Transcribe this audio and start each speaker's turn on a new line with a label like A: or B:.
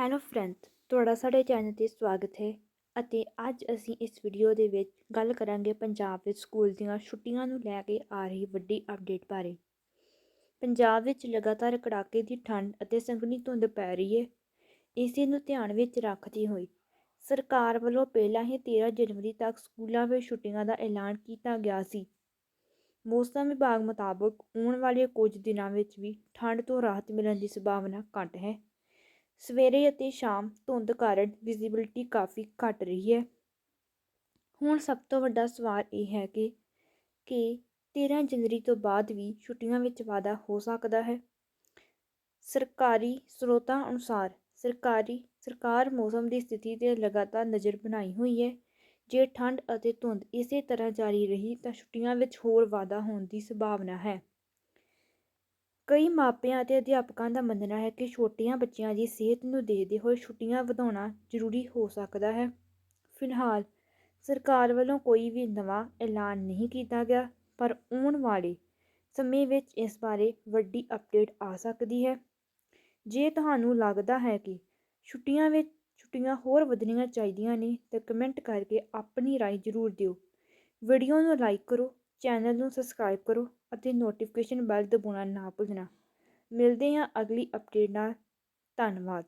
A: Hello friends ਤੁਹਾਡਾ ਸਾਡੇ channel ਤੇ ਸਵਾਗਤ ਹੈ। ਅਤੇ ਅੱਜ ਅਸੀਂ ਇਸ ਵੀਡੀਓ ਦੇ ਵਿੱਚ ਗੱਲ ਕਰਾਂਗੇ ਪੰਜਾਬ ਵਿੱਚ ਸਕੂਲ ਦੀਆਂ ਛੁੱਟੀਆਂ ਨੂੰ ਲੈ ਕੇ ਆ ਰਹੀ ਵੱਡੀ ਅਪਡੇਟ ਬਾਰੇ। ਪੰਜਾਬ ਵਿੱਚ ਲਗਾਤਾਰ ਕੜਾਕੇ ਦੀ ਠੰਡ ਅਤੇ ਸੰਘਣੀ ਧੁੰਦ ਪੈ ਰਹੀ ਹੈ। ਇਸੇ ਨੂੰ ਧਿਆਨ ਵਿੱਚ ਰੱਖਦੀ ਹੋਈ ਸਰਕਾਰ ਵੱਲੋਂ ਪਹਿਲਾਂ ਹੀ 13 ਜਨਵਰੀ ਤੱਕ ਸਕੂਲਾਂ ਵਿੱਚ ਛੁੱਟੀਆਂ ਦਾ ਐਲਾਨ ਕੀਤਾ ਗਿਆ ਸੀ। ਮੌਸਮ ਵਿਭਾਗ ਮੁਤਾਬਕ ਆਉਣ ਵਾਲੇ ਕੁਝ ਦਿਨਾਂ ਵਿੱਚ ਵੀ ਠੰਡ ਤੋਂ ਰਾਹਤ ਮਿਲਣ ਦੀ ਸੰਭਾਵਨਾ ਘੱਟ ਹੈ। ਸਵੇਰੇ ਅਤੇ ਸ਼ਾਮ ਧੁੰਦ ਕਾਰਨ ਵਿਜ਼ੀਬਿਲਟੀ ਕਾਫੀ ਘੱਟ ਰਹੀ ਹੈ। ਹੁਣ ਸਭ ਤੋਂ ਵੱਡਾ ਸਵਾਲ ਇਹ ਹੈ ਕਿ ਕਿ 13 ਜਨਵਰੀ ਤੋਂ ਬਾਅਦ ਵੀ ਛੁੱਟੀਆਂ ਵਿੱਚ ਵਾਧਾ ਹੋ ਸਕਦਾ ਹੈ? ਸਰਕਾਰੀ ਸਰੋਤਾਂ ਅਨੁਸਾਰ ਸਰਕਾਰੀ ਸਰਕਾਰ ਮੌਸਮ ਦੀ ਸਥਿਤੀ ਤੇ ਲਗਾਤਾਰ ਨਜ਼ਰ ਬਣਾਈ ਹੋਈ ਹੈ। ਜੇ ਠੰਡ ਅਤੇ ਧੁੰਦ ਇਸੇ ਤਰ੍ਹਾਂ ਜਾਰੀ ਰਹੀ ਤਾਂ ਛੁੱਟੀਆਂ ਵਿੱਚ ਹੋਰ ਵਾਧਾ ਹੋਣ ਦੀ ਸੰਭਾਵਨਾ ਹੈ। ਕਈ ਮਾਪਿਆਂ ਅਤੇ ਅਧਿਆਪਕਾਂ ਦਾ ਮੰਨਣਾ ਹੈ ਕਿ ਛੋਟੀਆਂ ਬੱਚਿਆਂ ਦੀ ਸਿਹਤ ਨੂੰ ਦੇਖਦੇ ਹੋਏ ਛੁੱਟੀਆਂ ਵਧਾਉਣਾ ਜ਼ਰੂਰੀ ਹੋ ਸਕਦਾ ਹੈ ਫਿਲਹਾਲ ਸਰਕਾਰ ਵੱਲੋਂ ਕੋਈ ਵੀ ਨਵਾਂ ਐਲਾਨ ਨਹੀਂ ਕੀਤਾ ਗਿਆ ਪਰ ਆਉਣ ਵਾਲੇ ਸਮੇਂ ਵਿੱਚ ਇਸ ਬਾਰੇ ਵੱਡੀ ਅਪਡੇਟ ਆ ਸਕਦੀ ਹੈ ਜੇ ਤੁਹਾਨੂੰ ਲੱਗਦਾ ਹੈ ਕਿ ਛੁੱਟੀਆਂ ਵਿੱਚ ਛੁੱਟੀਆਂ ਹੋਰ ਵਧਣੀਆਂ ਚਾਹੀਦੀਆਂ ਨੇ ਤਾਂ ਕਮੈਂਟ ਕਰਕੇ ਆਪਣੀ رائے ਜ਼ਰੂਰ ਦਿਓ ਵੀਡੀਓ ਨੂੰ ਲਾਈਕ ਕਰੋ ਚੈਨਲ ਨੂੰ ਸਬਸਕ੍ਰਾਈਬ ਕਰੋ ਅਤੇ ਨੋਟੀਫਿਕੇਸ਼ਨ ਬੈਲ ਦਬਾਉਣਾ ਨਾ ਭੁੱਲਣਾ। ਮਿਲਦੇ ਹਾਂ ਅਗਲੀ ਅਪਡੇਟ ਨਾਲ। ਧੰਨਵਾਦ।